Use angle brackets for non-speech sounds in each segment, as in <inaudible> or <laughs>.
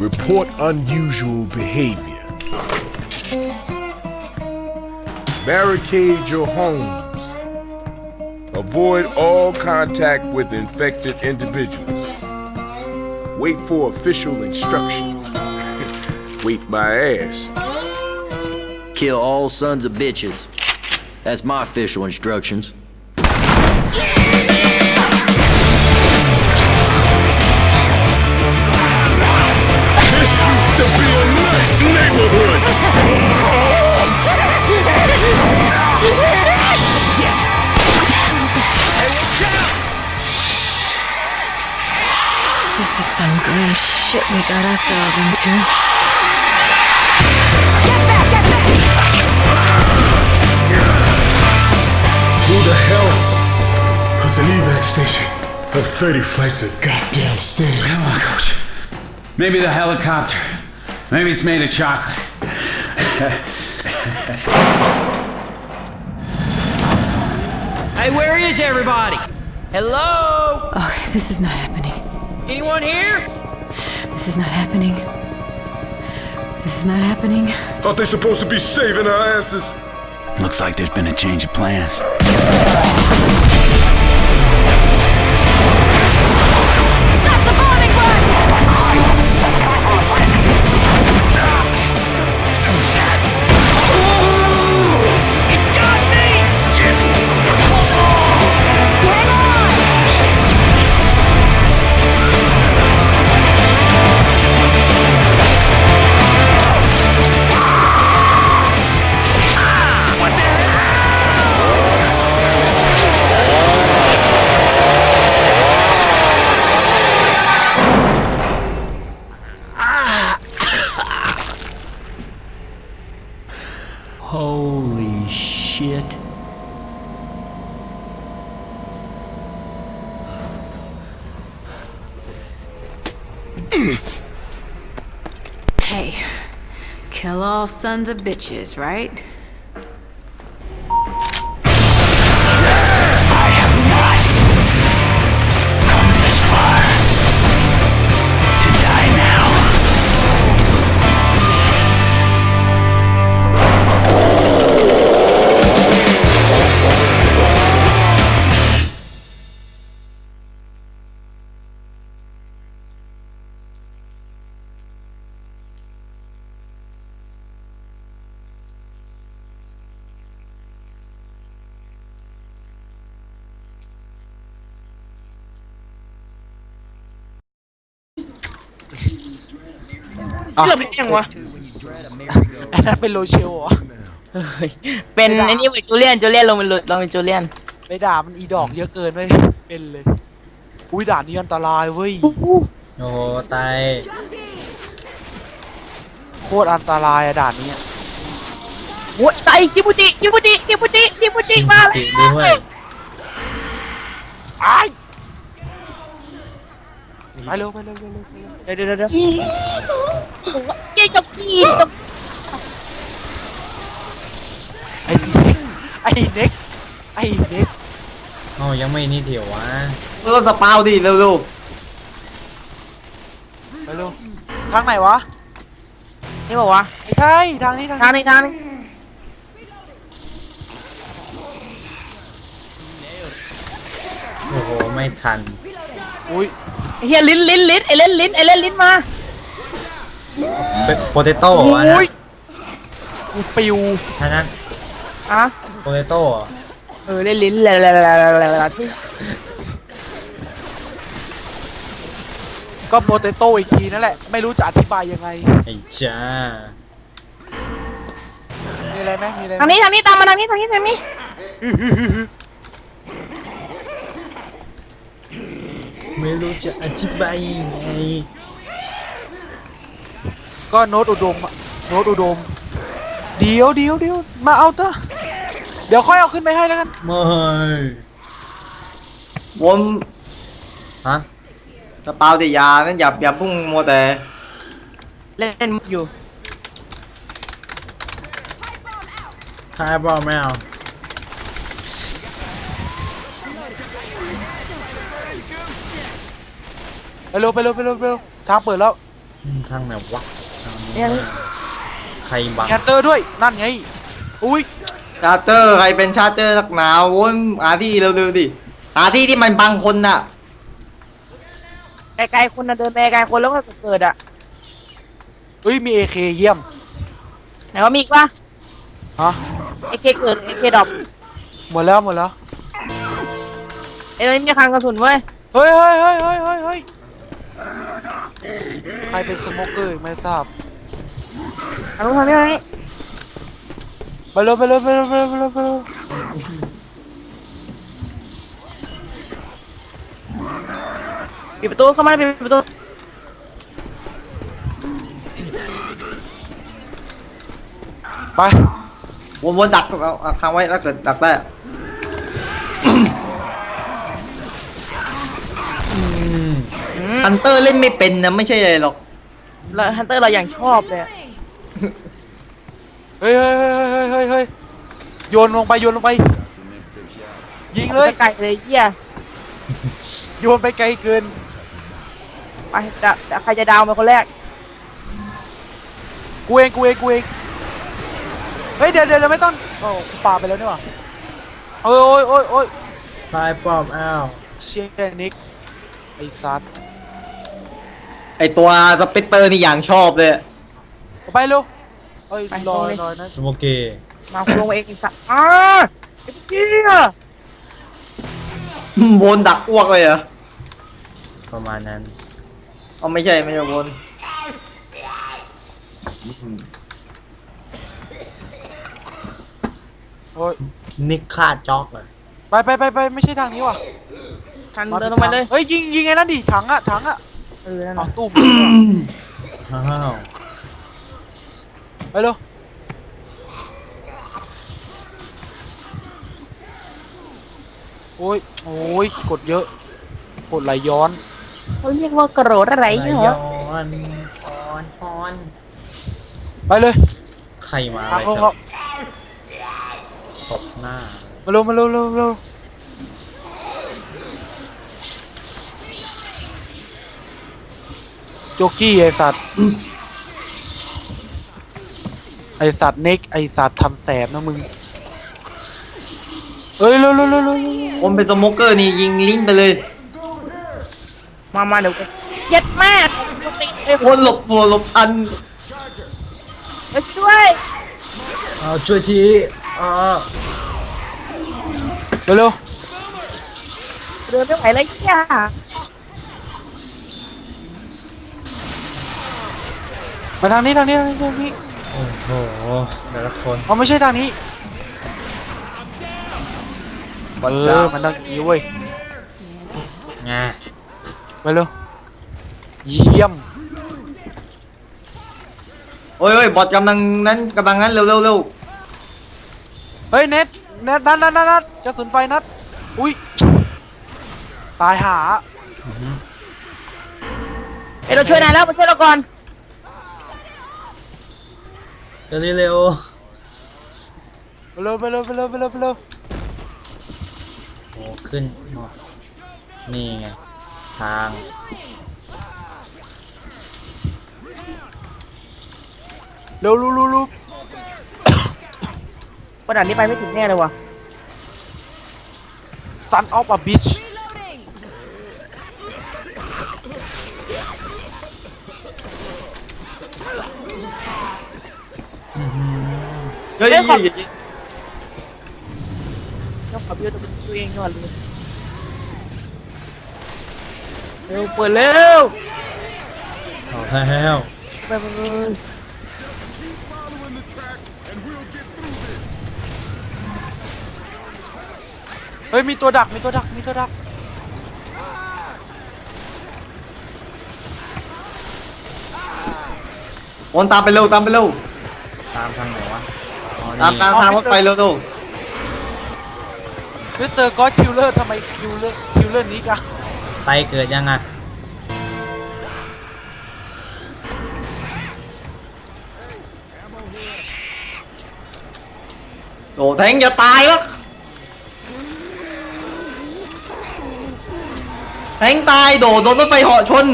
Report unusual behavior. Barricade your homes. Avoid all contact with infected individuals. Wait for official instructions. <laughs> Wait my ass. Kill all sons of bitches. That's my official instructions. This used to be a nice neighborhood. This is some grim shit we got ourselves into. Get back, get back! Who the hell puts an evac station up 30 flights of goddamn stairs? Come on, coach. Maybe the helicopter. Maybe it's made of chocolate. Hey, where is everybody? Hello? Oh, this is not happening. Anyone here? This is not happening. This is not happening. Thought they supposed to be saving our asses. Looks like there's been a change of plans. Hey, kill all sons of bitches, right? เราเป็นยังวะอันนั้นเป็นโลเชลเหรอเป็นไอ้นี่เว้ยจูเลียนจูเลียนลงเป็นลงเป็นจูเลียนไปด่ามันอีดอกเยอะเกินไม่เป็นเลย อุ้ยด่านนี้อันตรายเว้ย โอ้โหตายโคตรอันตรายอะด่านนี้อะโอ้ยตายคิบุจิคิบุจิคิบุจิคิบุจิมาแล้จริงด้ว ไปเร็วไปเร็วไปเร็วไปเร็วเดี๋ยวเดี๋ยวเดี๋ยวเจ๊จบกีจบไอ้เน็กไอ้เน็กไอ้เน็กเอ้ายังไม่นี่เถียววะไปเร็วทางไหนวะนี่บอกว่าไม่ใช่ทางนี้ทางทางนี้นี้ทางนี้โอ้โหไม่ทันอุ้ยไอ้ เฮียลิ้นลิ้นลิ้นไอเล่นลิ้นไอเล่นลิ้นมาเป็นโปเตโต้โออะนะ้ยกูปิวท่านั้นอะโปเตโต้อะเออเล่นลิ้นแล้วแล้วแล้วแล้วแล้วที่ก็โปเตโต้อีกทีนั่นแหละ ไม่รู้จะอธิบายยังไง ไอ้จ้ามีอะไรไหมมีอะไรไหมทางนี้ทางนี้ตามมาทางนี้ทางนี้ทางนี้ ไม่รู้จะอธิบายยังไงก็โน้ตอุดมอะโน้ตอุดม เดี๋ยวเดี๋ยวเดี๋ยวมาเอาเถอะเดี๋ยวค่อยเอาขึ้นไปให้แล้วกัน ไม่ผมฮะกระเป๋าแต่ยานั้นอย่าอย่าพุ่งมัวแต่เล่นมุกอยู่ถ้าไอ้บอลไม่เอา ไปเร็วไปเร็วไปเร็วไปเร็วทางเปิดแล้วอืมทางไหนวะทางนี้เนี่ยใครบังแฮนเตอร์ด้วยนั่นไงอุ้ยชาร์เจอร์ใครเป็นชาร์เจอร์นักหนาวโว้ยหาที่เร็วๆดิหาที่ที่มันบังคนน่ะไกลๆคนนะเดินไปไกลๆคนแล้วก็เกิดอะเฮ้ยมีเอเคเยี่ยมไหนว่ามีอีกปะฮะเอเคเกิดเอเคดรอปหมดแล้วหมดแล้วไอ้นี่มีคลังกระสุนเว้ยเฮ้ยเฮ้ยเฮ้ยเฮ้ยเฮ้ยเฮ้ย ใครเป็นสโมเกอร์ไม่ทราบทางนู้นทางนี้ทางนี้ไปเลยไปเลยไปเลยไปเลยไปเลยไปเลยปิดประตูเข้ามาปิดประตูไปวนๆดักเอาเอาค้างไว้ถ้าเกิดดักได้อะ ฮันเตอร์เล่นไม่เป็นนะไม่ใช่เลยหรอก แล้วฮันเตอร์เราอย่างชอบเลยอะเฮ้ยเฮ้ยเฮ้ยเฮ้ยเฮ้ยเฮ้ยโยนลงไปโยนลงไป ยิงเลย จะไกลเลยเหี้ยโยนไปไกลเกิน ไปจะจะใครจะดาวมาคนแรก กูเองกูเองกูเองเฮ้ยเดี๋ยวเดี๋ยวเดี๋ยวไม่ต้องโอ้กูปาไปแล้วนี่หว่าโอ้ยโอ้ยโอ้ยโอ้ยตายปอบอ้าวเชียนิกไอ้สัตว์ ไอตัวสปิตเตอร์นี่อย่างชอบเลยไปเร็วเอ้ยไปรอตรงเลยรอนะสโมเกมาคุณลงมาเองไอ้สัตว์อ้าไอ้เหี้ยวนดักอ้วกเลยเหรอประมาณนั้นเอาไม่ใช่ไม่ใช่วนโอ้ยนิกฆ่าจ็อกเลยไปไปไปไปไม่ใช่ทางนี้ว่ะทันเดินลงไปเลย เฮ้ยยิงยิงไอ้นั่นดิถังอะถังอะ เออนั่นเอาน่ะตู้มอ้าวไปเร็วโอ้ยโอ้ยกดเยอะ กดไหลย้อน เขาเรียกว่ากระโดดอะไรไหลเหรย้ออนออนออนไปเลยใครมาทาอะงไรลงคแล้รัวบตบหน้ามาเร็วมาเร็วเร็วเร็ว โจกี้ไอสัตว์ไอสัตว์เน็กไอสัตว์ทำแสบนะมึงเอ้ยเร็วเร็วเร็วเร็วเร็ววนเป็นสโมเกอร์นี่ยิงลิงก์ไปเลยมามาเดี๋ยวกันเย็ดมากติดเลยวนหลบตัวหลบอันมาช่วยเอาช่วยทีอ้าวเร็วเร็วเดินไม่ไหวเลยเหี้ย มาทางนี้ทางนี้ทางนี้ทางนี้โอ้โหแต่ละคนอ๋อไม่ใช่ทางนี้เออมันต้องอย่างนี้เว้ยไงไปเร็วเยี่ยมโอ้ยโอ้ยบอทกำลังนั้นกำลังนั้นเร็วเร็วเร็วเฮ้ยเน็ตเน็ตนัดนัดนัดนัดกระสุนไฟนัดอุ้ยตายหา เอ้ยเราช่วยนายแล้วมาช่วยเราก่อน เร็วเร็วไปเร็วไปเร็วไปเร็วไปเร็วไปเร็วโอ้ขึ้นนี่ไง ทาง เร็วรู้รู้รู้กระดานนี้ไปไม่ถึงแน่เลยว่ะซันออ เฮ้ยเฮ้ยขอบเฮ้ยเฮ้ยต้องขอบิวตัวเองก่อนเลยเร็วเปิดเร็วเอาแล้วไปไปไปเฮ้ยมีตัวดักมีตัวดักมีตัวดักวนตามไปเร็วตามไปเร็วตามทางไหนวะอ๋อ ตามนี่ตามทางรถไฟเร็วเร็วมิสเตอร์ก็อดคิวเลอร์ทำไมคิวเลอร์คิวเลอร์นี้กะไตเกิดยังอะโดแทงอย่าตายแล้วแทงตายโดดโดนรถไฟเหาะชน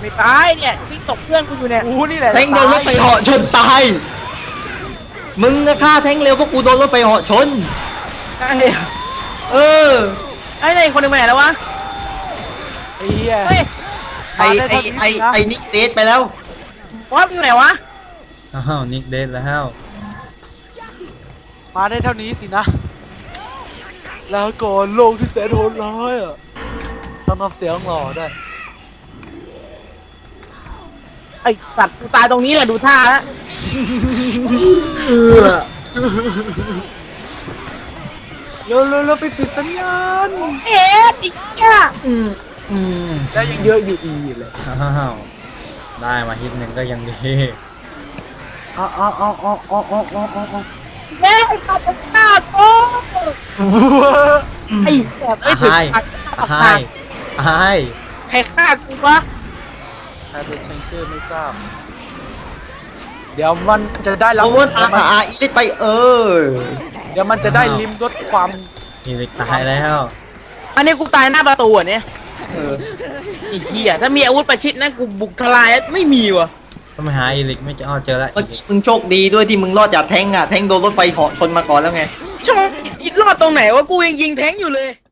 ไม่ตายเนี่ยวิ่งตกเพื่อนกูอยู่เนี่ยกูนี่แหละแทงโดนรถไฟเหาะชนตาย มึงก็ฆ่าแทงเร็วเพราะกูโดนรถไฟเหาะชนไอ้เออ ไอ้ไหนคนหนึงไปไหนแล้ววะ ไอ้เหี้ย เฮ้ยไอไอไอไอนิกเดทไปแล้ว วอสอยู่ไหนวะ อ้าวนิกเดนแล้วมาได้เท่านี้สินะ แล้วก่อนโลกที่แสนโหดร้ายอะทำนำเสียงหล่อได้ไอสัตว์กูตายตรงนี้แหละดูท่าแล้ว เออเร็วเร็วไปปิดสัญญาณเอ๊ะอีกอะอืมอืมแล้วยังเยอะอยู่อีกเลยอ้าวได้มาฮิตหนึ่งก็ยังดีอ๋ออ๋ออ๋ออ๋ออ๋ออ๋ออ๋อแม่ไอ้ขาจะฆ่าโอ้ไอ้แสบไม่ถึงพันไอ้ไอ้ใครฆ่ากูวะใครเป็นเชนเจอร์ไม่ทราบ เดี๋ยวมันจะได้รับโอเวอร์ตามหาอาอีลิทไปเออเดี๋ยวมันจะได้ลิมรสความอีลิกตายแล้วอันนี้กูตายหน้าประตูอะเนี่ยเออไอ้เหี้ยถ้ามีอาวุธประชิดนะกูบุกทลายไม่มีว่ะต้องไปหาอีลิกไม่เจออ้อเจอแล้วเมื่อกี้มึงโชคดีด้วยที่มึงรอดจากแทงอะแทงโดนรถไฟเหาะชนมาก่อนแล้วไงชอบรอดตรงไหนวะกูยังยิงแทงอยู่เลย